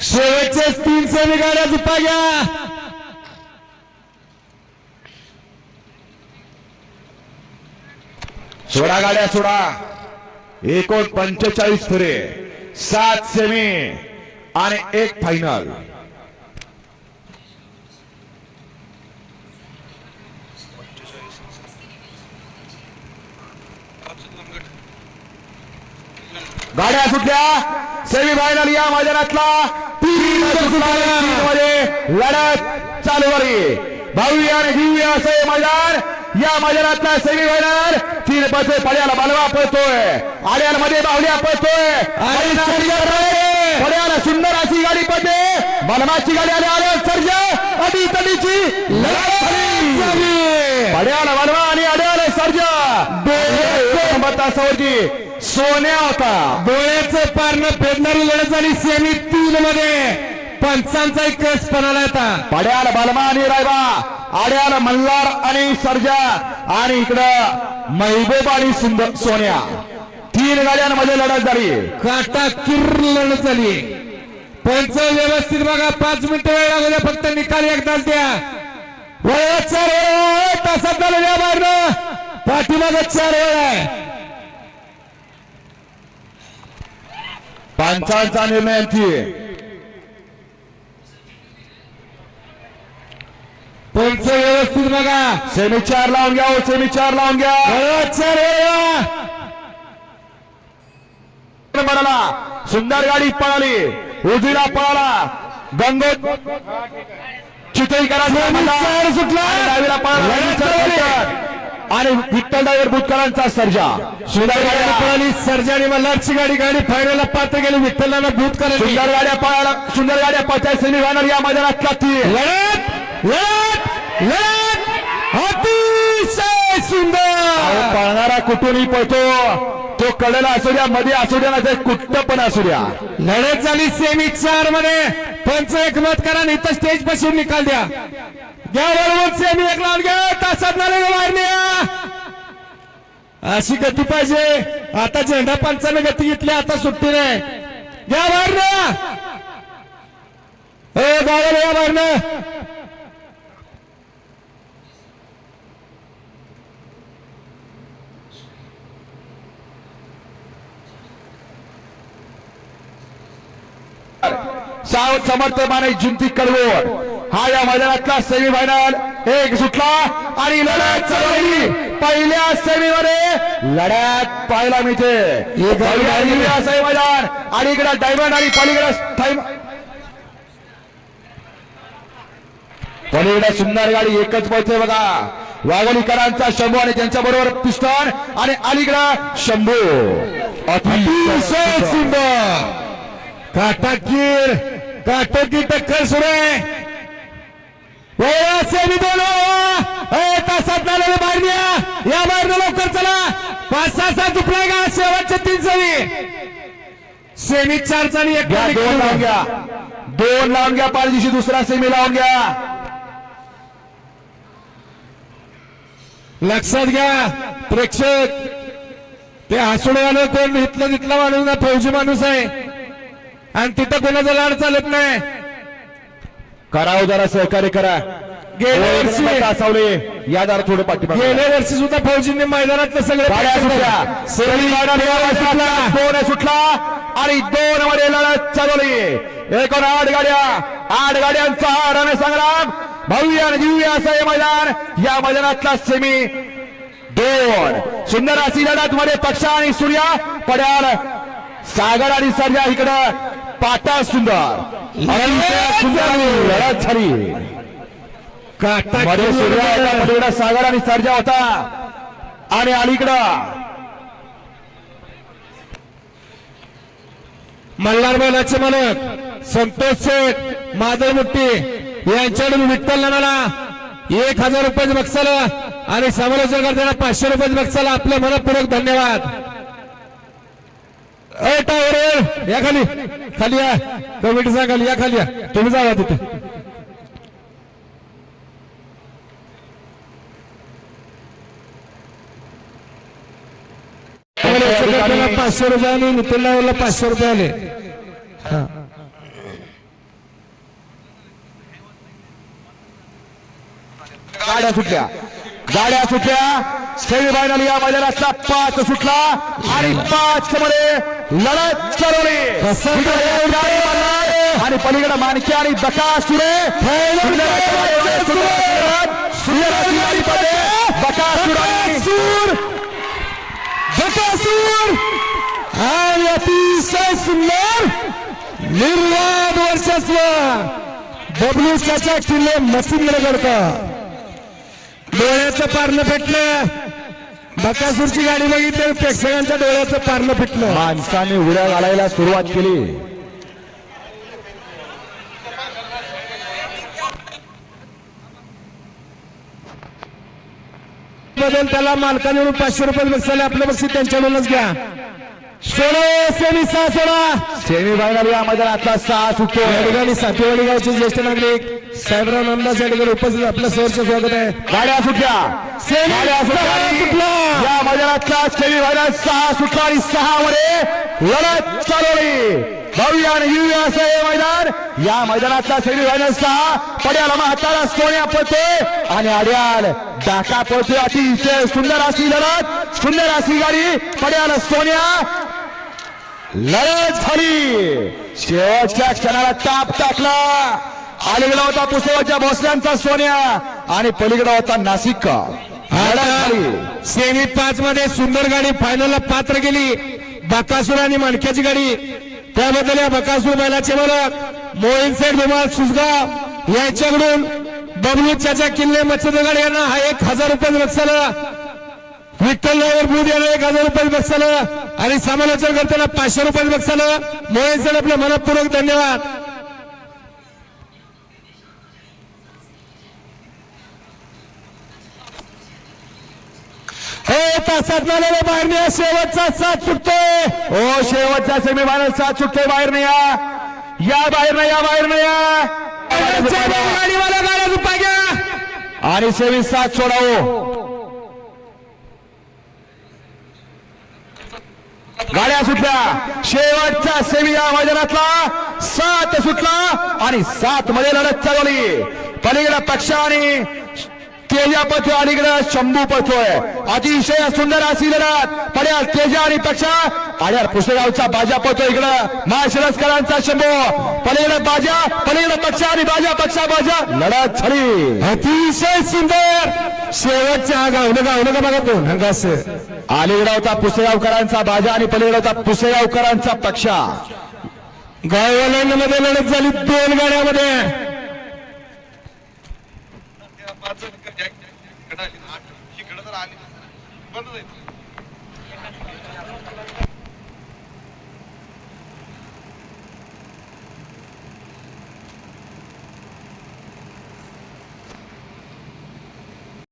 शेवटचे तीन सेमी गाड्या झुपा घ्या सोडा गाड्या सोडा. एकोण पंचेचाळीस फेरे सात सेमी आणि एक फायनल गाड्या सुटल्या. सेमी फायनल या मैदानातला. लढत चालू आहे. भव्य आणि दिव्य असं मैदान. या मैदानातला सेमी फायनल तीन पथे पड्याला बालवा पळतोय. आड्यांमध्ये बाहुल्या पळतोय. पड्याला सुंदर अशी गाडी पडते. बलमाची गाडी आली आल्या सर्जा. अडी तडीची झाली. पड्याला बलमा आणि अड्याला सर्जा. दोन तासावरती सोन्या होता. डोळ्याचं पारणं फेडणारी लढत झाली सेमी तीन मध्ये. पंचांचा एक कस पणाला आता पड्याला बलमा आणि रायबा आड्याला मल्हार आणि सर्जा आणि इकडं महबूब आणि सुंदर सोन्या. तीन गाड्यांमध्ये लढत झाली. काटा किर लढत झाली. पंच व्यवस्थित बघा पाच मिनिटं वेळ लागू फक्त निकाल एकदाच द्या. वळवा चार वेळ तासात झालं द्या मारणं. पाठीमागं चार वेळ आहे. पंचांचा निर्णय पंच व्यवस्थित बघा सेमी चार लावून घ्या सेमी चार लावून घ्या पळाला सुंदर गाडी पळाली उजवीला पळाला गंगोत मल्हार. चार सुटला. आणि. आणि विठ्ठल डायव्हर भूतकरांचा सर्जा सुंदर गाडी गाड्या पळाली सर्जानी मल्हारची गाडी गाडी फायनलला पात्र गेली विठ्ठलांना भूत करायची सुंदर गाड्या पळाला सुंदर गाड्या सेमी फायनल या मैदानात लागतील लढत लढत लढत अतिशय सुंदर पळणारा कुठूनही पळतो तो कडेला असू द्या मध्ये असू द्या ना कुठं पण असू द्या लढत झाली सेमी चारमध्ये पंच एकमत करा आणि इथं स्टेजपासून निकाल द्या घ्या बरोबर सेमी एक लावून घ्या तासात नाले बाहेर न्या अशी गती पाहिजे. आता झेंडा पंचानं गती घेतली आता सुट्टी नाही. या बाहेर न्या हो, ए गावाला या बाहेर सावध समर्थ माने जिंती कडवोड हा या मैदानातला सेमी फायनल एक सुटला आणि लढत चालवली पहिल्या सेमी मध्ये लढ्यात पाहायला मिळते. असं मैदान आणि इकडे डायमंड आणि पलीकडे पलीकडे सुंदर गाडी एकच पळते बघा. वाघोलीकरांचा शंभू आणि त्यांच्या बरोबर पिस्टन आणि अलीकडे शंभू. अतिशय सुंदर. काटाकीर काटोकी टक्कर सुरू आहे. ए, तासात नाले बाहेर द्या या बाहेर लवकर चला. पाच सहा सात झुपलाय का? शेवटच्या तीन सेमी सेमी चार चाली एक दोन लावून घ्या. दोन लावून घ्या पाच दिवशी दुसरा सेमी लावून घ्या. लक्षात घ्या प्रेक्षक. ते हसुडवालं कोण इथलं तिथला माणूस ना फौजी माणूस आहे. आणि तिथं कोणाचा लाड चालत नाही. करा जरा सहकार्य करा. गेल्या वर्षी तासावले या जरा थोडं पाठीमागे गेल्या वर्षी सुद्धा फौजींनी मैदानातलं सगळं दोन सुटला आणि दोन मध्ये लढत चालवली एकूण आठ गाड्या. आठ गाड्यांचा हा रणसंग्राम भव्य आणि दिव्य असं हे मैदान. या मैदानातला सेमी दोन. सुंदर अशी लढत मध्ये पक्षा आणि सूर्या. पड्याल सागर आणि सर्जा इकडं. पाटा सुंदर. सुंदर लढत झाली. मध्ये सूर्या होता काटा पलीकडे सागर आणि सर्जा होता. आणि अलीकडं. मल्हार बैलाचे मालक संतोष शेठ माधव मुट्टी यांच्याकडून विठ्ठल नानाला एक हजार रुपयाचं बक्षाला आणि समालोचन करताना पाचशे रुपयाचं बक्षाला आपल्या मनपूर्वक धन्यवाद. या खाली. खाली या. कमिटीचा खाली या खाली या. तुम्ही जावा तिथे. पाचशे रुपये आणि नितीन नावाला पाचशे रुपये आले. गाड्या सुटल्या. गाड्या सुटल्या. सेमी फायनल या मैदानातला पाच सुटला आणि पाच मध्ये लढत चालवली. आणि पलीकडे मानकी आणि दका सुरे. बकासूर बकासूर आणि अतिशय सुंदर निर्वाद वर्षस्व बबलू चाचा किल्ले मसिंद्रगडका डोळ्याचं पारणं फेटलं. बकासूरची गाडी बघितली प्रेक्षकांच्या डोळ्याचं पारणं फेटलं. माणसाने उड्या घालायला सुरुवात केली. बदल त्याला मालकाने पाचशे रुपये बक्षाले आपलं बक्षीस त्यांच्याकडूनच घ्या. सोडा सेमी सहा सोडा. सेमी फायनल या मैदानातला सहा सुटतो या ठिकाणी सातेवाडी गावचे ज्येष्ठ नागरिक साहेबराव नंदास या ठिकाणी उपस्थित. आपलं सहर्ष स्वागत आहे. गाड्या सुटल्या. गाड्या. या मैदानातला सेमी फायनल सहा सुटला आणि सहा मध्ये लढत चालवली आणि असं हे मैदान. या मैदानातला सेमी फायनल सहा. पड्याला हाताला सोन्या पळतोय आणि आड्याल डाका पळतोय अतिशय सुंदर अशी लढत. सुंदर अशी गाडी. पड्याला सोन्या. लढत झाली शेवटच्या क्षणाला ताप टाकला. अलीकडे होता पुस्तकाच्या भोसल्यांचा सोन्या. आणि पलीकडे होता नाशिक. सेमी पाच मध्ये सुंदर गाडी फायनलला पात्र केली. बकासूर आणि माणक्याची गाडी. त्याबद्दल या बकासूर बैलाचे मालक मोहिन सेठ विमान सुसगाव यांच्याकडून बबलू चाचा किल्ले मच्छदगड यांना हा एक हजार रुपये बक्षाला विठ्ठल ड्रायव्हर बुध यांना एक हजार रुपये बक्षाला आणि समालोचन करताना पाचशे रुपये बक्षाला मोहिन सेठ आपले मनपूर्वक धन्यवाद. हे तासात झालेले बाहेर न्या, शेवटचा साथ सुटतोय हो शेवटच्या सेमी फायनल सात सुटते बाहेर नाही या बाहेर नाही या बाहेर नाही या गाडीवाला गाड्या रुपये घ्या. आणि सेमी सात सोडावो. गाड्या सुटल्या. शेवटचा सेमी या मैदानातला. सात सुटला आणि सात मध्ये लढत चालवली. पलीकडे पक्ष आणि तेजा पथो अलीकडे शंभू पथोय अतिशय सुंदर अशी लढत. पड्याल तेजा आणि पक्षा. आड्यार पुसेगावचा बाजा पथो इकडं. माळशिरसकरांचा शंभू. पलीकडे बाजा पलीकडे पक्ष आणि बाजा पक्षा बाजा लढत झाली अतिशय सुंदर. शेवटच्या गावलं गावलं का बघा कोण हंगा असं. अलीकडे होता पुसेगावकरांचा बाजा आणि पलीकडे होता पुसेगावकरांचा पक्षा. गाववाल्यांमध्ये लढत झाली दोन गाड्यामध्ये. इकडे तर आली. बंद जाईल